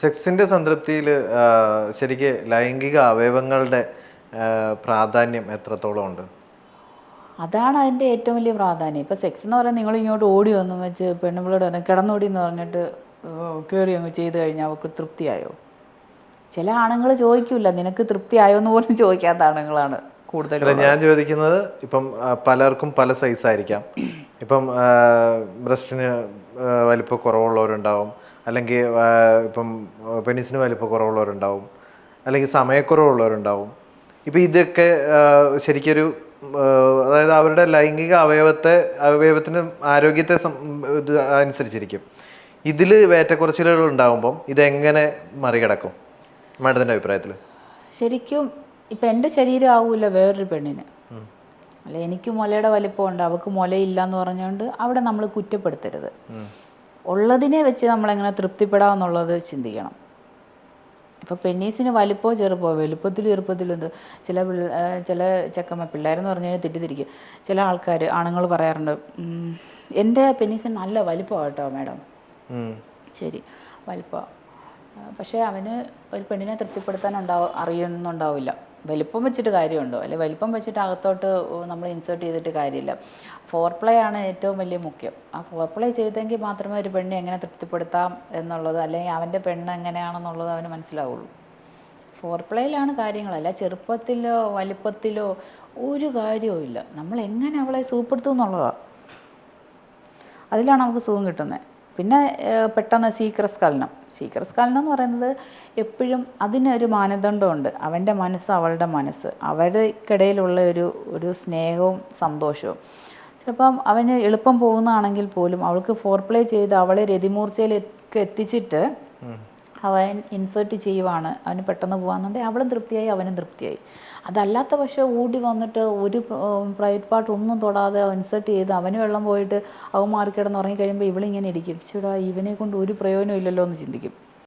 സെക്സിന്റെ സംതൃപ്തിയിൽ ശരിക്ക് ലൈംഗിക അവയവങ്ങളുടെ പ്രാധാന്യം എത്രത്തോളം ഉണ്ട്? അതാണ് അതിന്റെ ഏറ്റവും വലിയ പ്രാധാന്യം. ഇപ്പോൾ സെക്സ് എന്ന് പറയുന്നത് നിങ്ങൾ ഇങ്ങോട്ട് ഓടി വന്നു വെച്ച് പെണ്ണുമ്പിളോട് തന്നെ കിടന്നോടി എന്ന് പറഞ്ഞിട്ട് കയറി അങ്ങ് ചെയ്ത് കഴിഞ്ഞാൽ അവൾക്ക് തൃപ്തിയായോ? ചില ആണുങ്ങൾ ചോദിക്കില്ല നിനക്ക് തൃപ്തിയായോ എന്ന് പോലും ചോദിക്കാത്ത ആണുങ്ങളാണ് കൂടുതൽ ഞാൻ ചോദിക്കുന്നത് ഇപ്പം പലർക്കും പല സൈസ് ആയിരിക്കാം. ഇപ്പം ബ്രസ്റ്റിന് വലിപ്പം കുറവുള്ളവരുണ്ടാവും. അല്ലെങ്കിൽ ഇപ്പം പെനിസിന് വലിപ്പം കുറവുള്ളവരുണ്ടാവും. അല്ലെങ്കിൽ സമയക്കുറവുള്ളവരുണ്ടാവും. ഇപ്പം ഇതൊക്കെ ശരിക്കൊരു അതായത് അവരുടെ ലൈംഗിക അവയവത്തെ അവയവത്തിന് ആരോഗ്യത്തെ അനുസരിച്ചിരിക്കും. ഇതിൽ വേറ്റക്കുറച്ചിലുകൾ ഉണ്ടാകുമ്പം ഇതെങ്ങനെ മറികടക്കും? മാഡത്തിന്റെ അഭിപ്രായത്തിൽ ശരിക്കും ഇപ്പം എന്റെ ശരീരം ആവൂല വേറൊരു പെണ്ണിന്. അല്ല എനിക്ക് മുലയുടെ വലിപ്പമുണ്ട് അവൾക്ക് മുലയില്ല എന്ന് പറഞ്ഞുകൊണ്ട് അവിടെ നമ്മൾ കുറ്റപ്പെടുത്തരുത്. ഉള്ളതിനെ വെച്ച് നമ്മളെങ്ങനെ തൃപ്തിപ്പെടാമെന്നുള്ളത് ചിന്തിക്കണം. ഇപ്പോൾ പെന്നീസിന് വലിപ്പമോ ചെറുപ്പോ വലുപ്പത്തിലും ചെറുപ്പത്തിലും എന്ത് ചില പിള്ള ചില ചെക്കമ്മ പിള്ളേരെന്ന് പറഞ്ഞു കഴിഞ്ഞാൽ തെറ്റിദ്ധരിക്കും. ചില ആൾക്കാർ ആണുങ്ങൾ പറയാറുണ്ട് "ഉം, എന്റെ പെന്നീസിന് നല്ല വലിപ്പമാണ് കേട്ടോ മാഡം. ശരി വലിപ്പം പക്ഷേ അവന് ഒരു പെണ്ണിനെ തൃപ്തിപ്പെടുത്താൻ ഉണ്ടാവും അറിയുന്നുണ്ടാവില്ല. വലിപ്പം വെച്ചിട്ട് കാര്യമുണ്ടോ? അല്ലെ വലിപ്പം വെച്ചിട്ട് അകത്തോട്ട് നമ്മൾ ഇൻസേർട്ട് ചെയ്തിട്ട് കാര്യമില്ല. ഫോർ പ്ലേ ആണ് ഏറ്റവും വലിയ മുഖ്യം. ആ ഫോർ പ്ലേ ചെയ്തെങ്കിൽ മാത്രമേ ഒരു പെണ്ണിനെ എങ്ങനെ തൃപ്തിപ്പെടുത്താം എന്നുള്ളത് അല്ലെങ്കിൽ അവന്റെ പെണ്ണ് എങ്ങനെയാണെന്നുള്ളത് അവന് മനസ്സിലാവുള്ളൂ. ഫോർ പ്ലേയിലാണ് കാര്യങ്ങളല്ല. ചെറുപ്പത്തിലോ വലിപ്പത്തിലോ ഒരു കാര്യവും ഇല്ല. നമ്മൾ എങ്ങനെ അവളെ സൂപ്പെടുത്തും എന്നുള്ളതാണ് അതിലാണ് നമുക്ക് സുഖം കിട്ടുന്നത്. പിന്നെ പെട്ടെന്ന് ശീക്രസ്ഖലനം. ശീക്രസ്ഖലനം എന്ന് പറയുന്നത് എപ്പോഴും അതിനൊരു മാനദണ്ഡമുണ്ട്. അവന്റെ മനസ്സ് അവളുടെ മനസ്സ്. അവർക്കിടയിലുള്ള ഒരു ഒരു സ്നേഹവും സന്തോഷവും. ചിലപ്പം അവന് എളുപ്പം പോകുന്നതാണെങ്കിൽ പോലും അവൾക്ക് ഫോർ പ്ലേ ചെയ്ത് അവളെ രതിമൂർച്ചയിലേക്ക് എത്തിച്ചിട്ട് അവൻ ഇൻസേർട്ട് ചെയ്യുവാണ്. അവന് പെട്ടെന്ന് പോകാന്നുണ്ടെങ്കിൽ അവളും തൃപ്തിയായി അവനും തൃപ്തിയായി. അതല്ലാത്ത പക്ഷേ ഓടി വന്നിട്ട് ഒരു പ്രൈവറ്റ് പാർട്ട് ഒന്നും തൊടാതെ ഇൻസേർട്ട് ചെയ്ത് അവന് വെള്ളം പോയിട്ട് അവൻ മാറിക്കിടന്ന് ഉറങ്ങിക്കഴിയുമ്പോൾ ഇവളിങ്ങനെ ഇരിക്കും. ചേടാ ഇവനെ കൊണ്ട് ഒരു പ്രയോജനം ഇല്ലല്ലോ എന്ന് ചിന്തിക്കും.